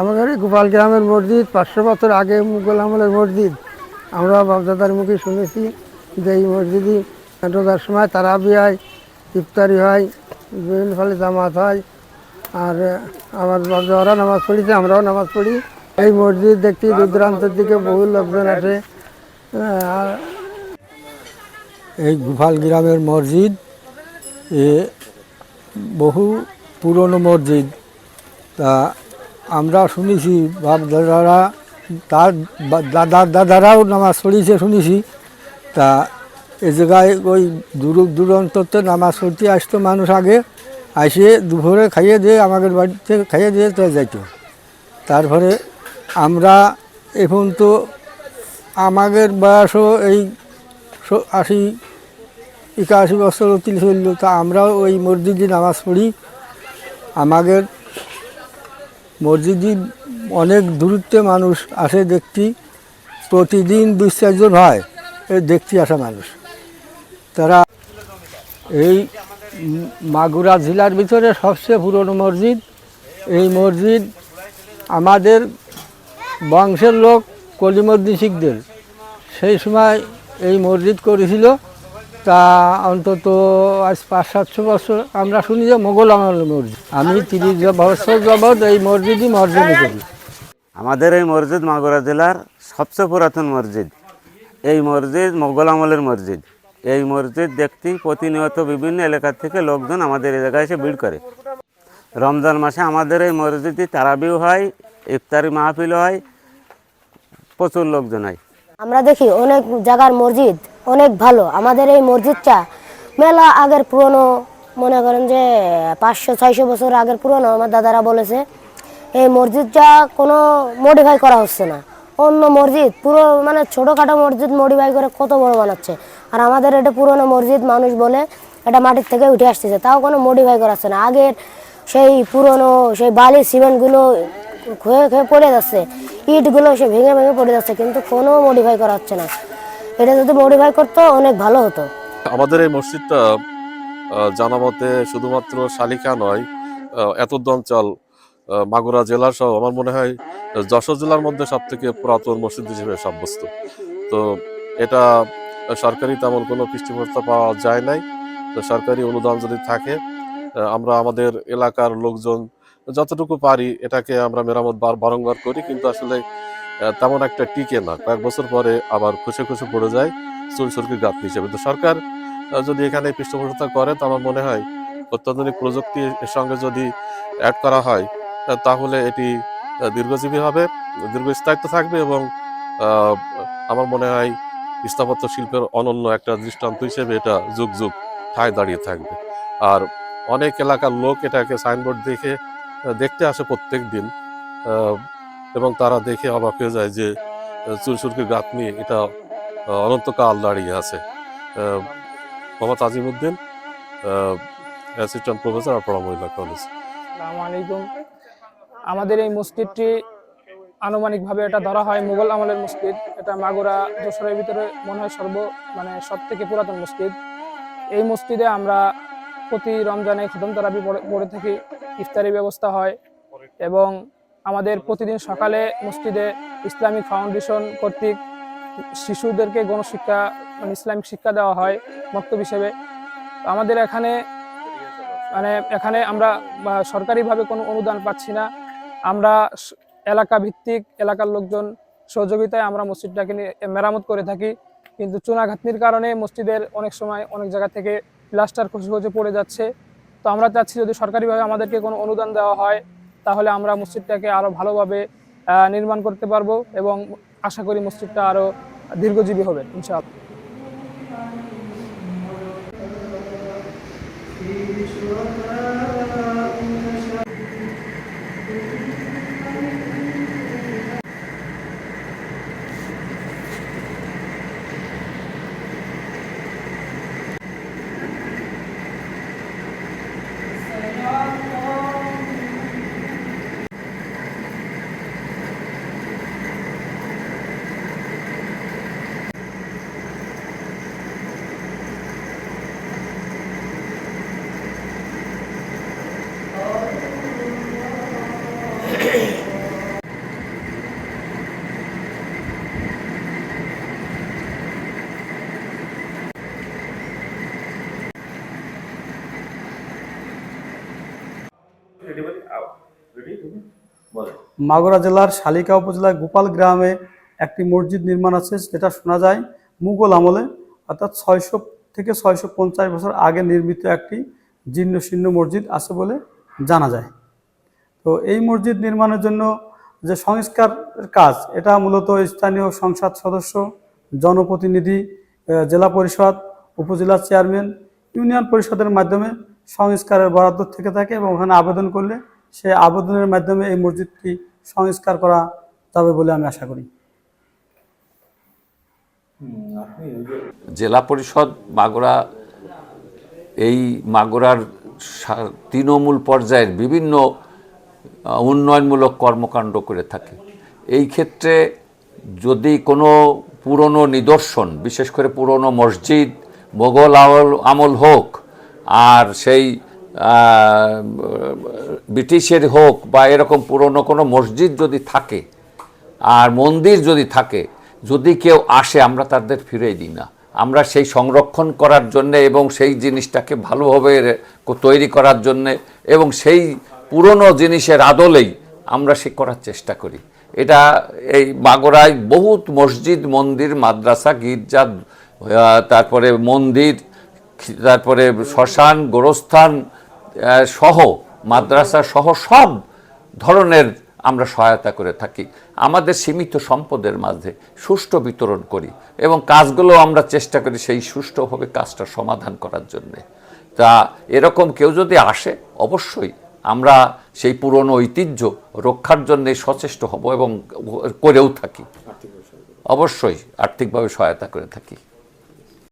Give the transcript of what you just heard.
আমাদের গোপাল গ্রামের মসজিদ, পাঁচশো বছর আগে মুঘল আমলের মসজিদ। আমরা বাপদাদার মুখে শুনেছি যে এই মসজিদই রোজার সময় তারাবি হয়, ইফতারি হয়, বিভিন্ন ফলে জামাত হয়। আর আমার বাপদাদারা নামাজ পড়িছে, আমরাও নামাজ পড়ি। এই মসজিদ দেখছি দূর দূরান্তের দিকে বহু লোকজন আসে। এই গোপাল গ্রামের মসজিদ এ বহু পুরনো মসজিদ। তা আমরা শুনেছি, বাপ দাদারা, তার বা- দাদা, দাদারাও নামাজ পড়িয়েছে শুনেছি। তা এ জায়গায় ওই দূর, দূরান্ততে নামাজ পড়তে আসতো মানুষ আগে, আসে দুপুরে খাইয়ে দিয়ে আমাদের বাড়িতে খাইয়ে দিয়ে তো যাইতো। তারপরে আমরা এখন তো আমাদের বয়সও এই আশি, একাশি বছর অতিল চলল তা আমরাও ওই মসজিদে নামাজ পড়ি। আমাদের মসজিদে অনেক দূরত্বে মানুষ আসে, দেখতে প্রতিদিন দুই চারজন হয় এই দেখতে আসা মানুষ। তারা এই মাগুরা জেলার ভিতরে সবচেয়ে পুরনো মসজিদ, এই মসজিদ আমাদের বংশের লোক কলিমদ্দিন শিখদের। সেই সময় এই মসজিদ করেছিল। তা অন্তত আজ পাঁচ সাতশো বছর আমরা শুনি যে মোগল আমলের মসজিদ। আমি তিরিশ বছর যাবৎ এই মসজিদই মসজিদই করি। আমাদের এই মসজিদ মাগুরা জেলার সবচেয়ে পুরাতন মসজিদ। এই মসজিদ মোগল আমলের মসজিদ। এই মসজিদ দেখতে প্রতিনিয়ত বিভিন্ন এলাকা থেকে লোকজন আমাদের এই জায়গায় এসে ভিড় করে। রমজান মাসে আমাদের এই মসজিদে তারাবিও হয় ইফতারি মাহফিল হয় প্রচুর লোকজন হয় আমরা দেখি অনেক জায়গার মসজিদ অনেক ভালো। আমাদের এই মসজিদটা মেলা আগের পুরনো, মনে করেন যে পাঁচশো, ছয়শো বছর আগের পুরনো, আমার দাদারা বলেছে। এই মসজিদটা কোনো মডিফাই করা হচ্ছে না। অন্য মসজিদ, পুরো মানে ছোটোখাটো মসজিদ মডিফাই করে কত বড় বানাচ্ছে। আর আমাদের এটা পুরনো মসজিদ, মানুষ বলে এটা মাটির থেকে উঠে আসতেছে। তাও কোনো মডিফাই করা হচ্ছে না। আগের সেই পুরনো, সেই বালি সিমেন্টগুলো ক্ষয়ে ক্ষয়ে পড়ে যাচ্ছে। ইটগুলো সে ভেঙে ভেঙে পড়ে যাচ্ছে। কিন্তু কোনো মডিফাই করা হচ্ছে না। এটা যদি মডিফাই করতো, অনেক ভালো হতো। আমাদের এই মসজিদটা জানা মতে শুধুমাত্র শালিকা নয় এতদ অঞ্চল মাগুরা জেলা সহ আমার মনে হয় যশোর জেলার মধ্যে সব থেকে পুরাতন মসজিদ হিসেবে সাব্যস্ত। তো এটা সরকারি তেমন কোনো পৃষ্ঠপোষকতা পাওয়া যায় নাই। তো সরকারি অনুদান যদি থাকে আমরা আমাদের এলাকার লোকজন যতটুকু পারি এটাকে আমরা মেরামত বার- বারংবার করি, কিন্তু আসলে তেমন একটা টিকে না। কয়েক বছর পরে আবার খুশে খুশে পড়ে যায় চুল সুরকির গাত হিসেবে। তো সরকার যদি এখানে পৃষ্ঠপোষকতা করে, তো আমার মনে হয় অত্যাধুনিক প্রযুক্তি এর সঙ্গে যদি অ্যাড করা হয় তাহলে এটি দীর্ঘজীবী হবে, দীর্ঘস্থায়িত্ব থাকবে এবং আমার মনে হয় স্থাপত্য শিল্পের অনন্য একটা দৃষ্টান্ত হিসেবে এটা যুগ যুগ ঠায় দাঁড়িয়ে থাকবে। আর অনেক এলাকার লোক এটাকে সাইনবোর্ড দেখে দেখতে আসে প্রত্যেক দিন এবং তারা দেখে অবাক হয়ে যায় যে আহ, চুল সুরকির গাত নিয়ে এটা অনন্তকাল দাঁড়িয়ে আছে। মোহাম্মদ আজিমুদ্দিন অ্যাসিস্ট্যান্ট প্রফেসর আপাড়া মহিলা কলেজ আমাদের এই মসজিদটি আনুমানিকভাবে এটা ধরা হয় মুঘল আমলের মসজিদ। এটা মাগুরা যশোরের ভিতরে মনে হয় সর্ব মানে সব থেকে পুরাতন মসজিদ। এই মসজিদে আমরা প্রতি রমজানে খতম তারাবি পড়ে থাকি। ইফতারি ব্যবস্থা হয় এবং আমাদের প্রতিদিন সকালে মসজিদে ইসলামিক ফাউন্ডেশন কর্তৃক শিশুদেরকে গণশিক্ষা মানে ইসলামিক শিক্ষা দেওয়া হয় মক্তব হিসেবে। আমাদের এখানে মানে এখানে আমরা সরকারিভাবে কোনো অনুদান পাচ্ছি না। আমরা এলাকা ভিত্তিক, এলাকার লোকজন সহযোগিতায় আমরা মসজিদটাকে মেরামত করে থাকি। কিন্তু চুনাঘাতনির কারণে মসজিদের অনেক সময় অনেক জায়গা থেকে প্লাস্টার খসে খসে পড়ে যাচ্ছে। তো আমরা চাচ্ছি যদি সরকারিভাবে আমাদেরকে কোনো অনুদান দেওয়া হয় তাহলে আমরা মসজিদটাকে আরও ভালোভাবে নির্মাণ করতে পারব এবং আশা করি মসজিদটা আরও দীর্ঘজীবী হবে ইনশাল মাগুরা জেলার শালিকা উপজেলার গোপাল গ্রামে একটি মসজিদ নির্মাণ আছে, যেটা শোনা যায় মুঘল আমলে, অর্থাৎ ছয়শো থেকে ছয়শো পঞ্চাশ বছর আগে নির্মিত একটি জীর্ণ শীর্ণ মসজিদ আছে বলে জানা যায়। তো এই মসজিদ নির্মাণের জন্য যে সংস্কার কাজ, এটা মূলত স্থানীয় সংসদ সদস্য, জনপ্রতিনিধি জেলা পরিষদ, উপজেলা চেয়ারম্যান, ইউনিয়ন পরিষদের মাধ্যমে সংস্কারের বরাদ্দ থেকে থাকে এবং ওখানে আবেদন করলে সেই আবেদনের মাধ্যমে এই মসজিদটি সংস্কার করা যাবে বলে আমি আশা করি। জেলা পরিষদ মাগুরা, এই মাগুরার সা- তৃণমূল পর্যায়ের বিভিন্ন উন্নয়নমূলক কর্মকাণ্ড করে থাকে। এই ক্ষেত্রে যদি কোনো পুরনো নিদর্শন, বিশেষ করে পুরনো মসজিদ, মোগল আমল আমল হোক, আর সেই ব্রিটিশের হোক বা এরকম পুরনো কোনো মসজিদ যদি থাকে আর মন্দির যদি থাকে, যদি কেউ আসে, আমরা তাদের ফিরিয়ে দিই না। আমরা সেই সংরক্ষণ করার জন্যে এবং সেই জিনিসটাকে ভালোভাবে তৈরি করার জন্যে এবং সেই পুরনো জিনিসের আদলেই আমরা সে করার চেষ্টা করি। এটা এই মাগরায় বহুত মসজিদ, মন্দির, মাদ্রাসা, গির্জা তারপরে মন্দির, তারপরে শ্মশান, গোরস্থান সহ মাদ্রাসা সহ সব ধরনের আমরা সহায়তা করে থাকি। আমাদের সীমিত সম্পদের মাঝে সুষ্ঠু বিতরণ করি এবং কাজগুলো আমরা চেষ্টা করি সেই সুষ্ঠুভাবে কাজটা সমাধান করার জন্যে। তা এরকম কেউ যদি আসে অবশ্যই আমরা সেই পুরনো ঐতিহ্য রক্ষার জন্যে সচেষ্ট হব এবং করেও থাকি। অবশ্যই আর্থিকভাবে সহায়তা করে থাকি।